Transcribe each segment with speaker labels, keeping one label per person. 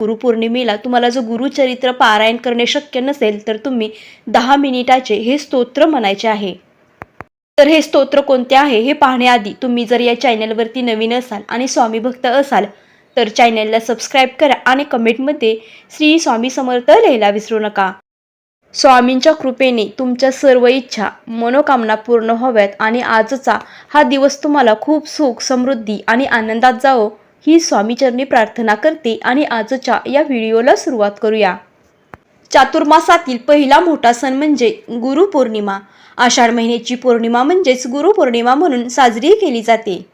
Speaker 1: गुरुपौर्णिमेला तुम्हाला जर गुरुचरित्र पारायण करणे शक्य नसेल तर तुम्ही दहा मिनिटाचे हे स्तोत्र म्हणायचे आहे. तर हे स्तोत्र कोणते आहे हे पाहण्याआधी तुम्ही जर या चॅनलवरती नवीन असाल आणि स्वामी भक्त असाल तर चॅनलला सबस्क्राईब करा आणि कमेंटमध्ये श्री स्वामी समर्थ लिहायला विसरू नका. स्वामींच्या कृपेने तुमच्या सर्व इच्छा मनोकामना पूर्ण व्हाव्यात आणि आजचा हा दिवस तुम्हाला खूप सुख समृद्धी आणि आनंदात जावो. ही स्वामीचरणी प्रार्थना करते आणि आजच्या या व्हिडिओला सुरुवात करूया. चातुर्मासातील पहिला मोठा सण म्हणजे गुरुपौर्णिमा आषाढ महिन्याची पौर्णिमा म्हणजेच गुरुपौर्णिमा म्हणून साजरी केली जाते.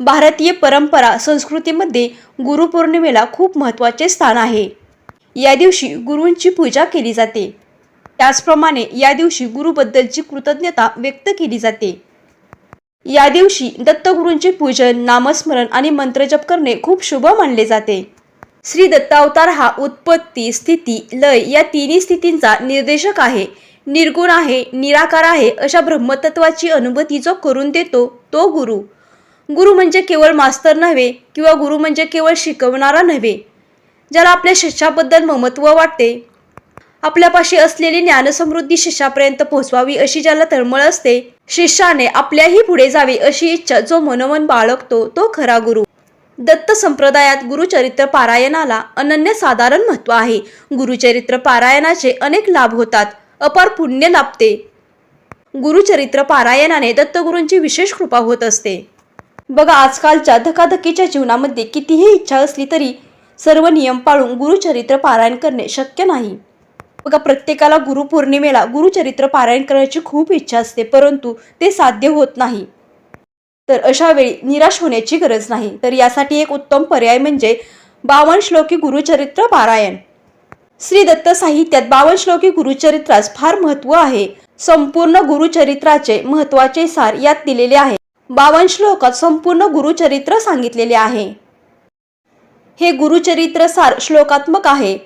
Speaker 1: भारतीय परंपरा संस्कृतीमध्ये गुरुपौर्णिमेला खूप महत्त्वाचे स्थान आहे. या दिवशी गुरूंची पूजा केली जाते. त्याचप्रमाणे या दिवशी गुरुबद्दलची कृतज्ञता व्यक्त केली जाते. या दिवशी दत्तगुरूंचे पूजन नामस्मरण आणि मंत्रजप करणे खूप शुभ मानले जाते. श्री दत्तावतार हा उत्पत्ती स्थिती लय या तिन्ही स्थितींचा निर्देशक आहे. निर्गुण आहे निराकार आहे अशा ब्रह्मतत्वाची अनुभूती जो करून देतो तो गुरु. गुरु म्हणजे केवळ मास्तर नव्हे किंवा गुरु म्हणजे केवळ शिकवणारा नव्हे. ज्याला आपल्या शिष्याबद्दल ममत्व वाटते आपल्यापाशी असलेली ज्ञानसमृद्धी शिष्यापर्यंत पोहोचवावी अशी ज्याला तळमळ असते शिष्याने आपल्याही पुढे जावे अशी इच्छा जो मनोमन बाळगतो तो खरा गुरु. दत्त संप्रदायात गुरुचरित्र पारायणाला अनन्य साधारण महत्त्व आहे. गुरुचरित्र पारायणाचे अनेक लाभ होतात. अपार पुण्य लाभते. गुरुचरित्र पारायणाने दत्तगुरूंची विशेष कृपा होत असते. बघा आजकालच्या धकाधकीच्या जीवनामध्ये कितीही इच्छा असली तरी सर्व नियम पाळून गुरुचरित्र पारायण करणे शक्य नाही. बघा प्रत्येकाला गुरुपौर्णिमेला गुरुचरित्र पारायण करण्याची खूप इच्छा असते परंतु ते साध्य होत नाही. तर अशा वेळी निराश होण्याची गरज नाही. तर यासाठी एक उत्तम पर्याय म्हणजे बावन श्लोकी गुरुचरित्र पारायण. श्री दत्त साहित्यात बावन श्लोकी गुरुचरित्रास फार महत्त्व आहे. संपूर्ण गुरुचरित्राचे महत्त्वाचे सार यात दिलेले आहे. बावन श्लोकात संपूर्ण गुरुचरित्र सांगितलेले आहे. हे गुरुचरित्र सार श्लोकात्मक आहे.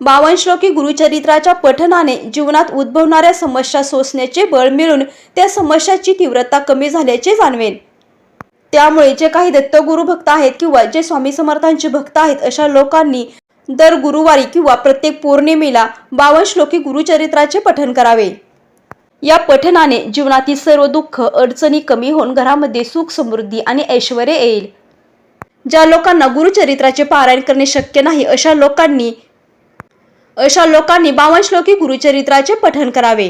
Speaker 1: बावन श्लोकी गुरुचरित्राच्या पठनाने जीवनात उद्भवणाऱ्या समस्या सोसण्याचे बळ मिळून त्या समस्याची तीव्रता कमी झाल्याचे जाणवेल त्यामुळे जे काही दत्तगुरु भक्त आहेत किंवा जे स्वामी समर्थांचे भक्त आहेत अशा लोकांनी दर गुरुवारी किंवा प्रत्येक पौर्णिमेला बावन श्लोकी गुरुचरित्राचे पठन करावे. या पठनाने जीवनातील सर्व दुःख अडचणी कमी होऊन घरामध्ये सुख समृद्धी आणि ऐश्वर येईल. ज्या लोकांना गुरुचरित्राचे पारायण करणे शक्य नाही अशा लोकांनी अशा लोकांनी बावन श्लोकी गुरुचरित्राचे पठन करावे.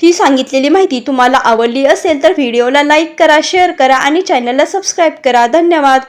Speaker 1: ही सांगितलेली माहिती तुम्हाला आवडली असेल तर व्हिडिओला लाईक करा शेअर करा आणि चॅनलला सबस्क्राईब करा. धन्यवाद.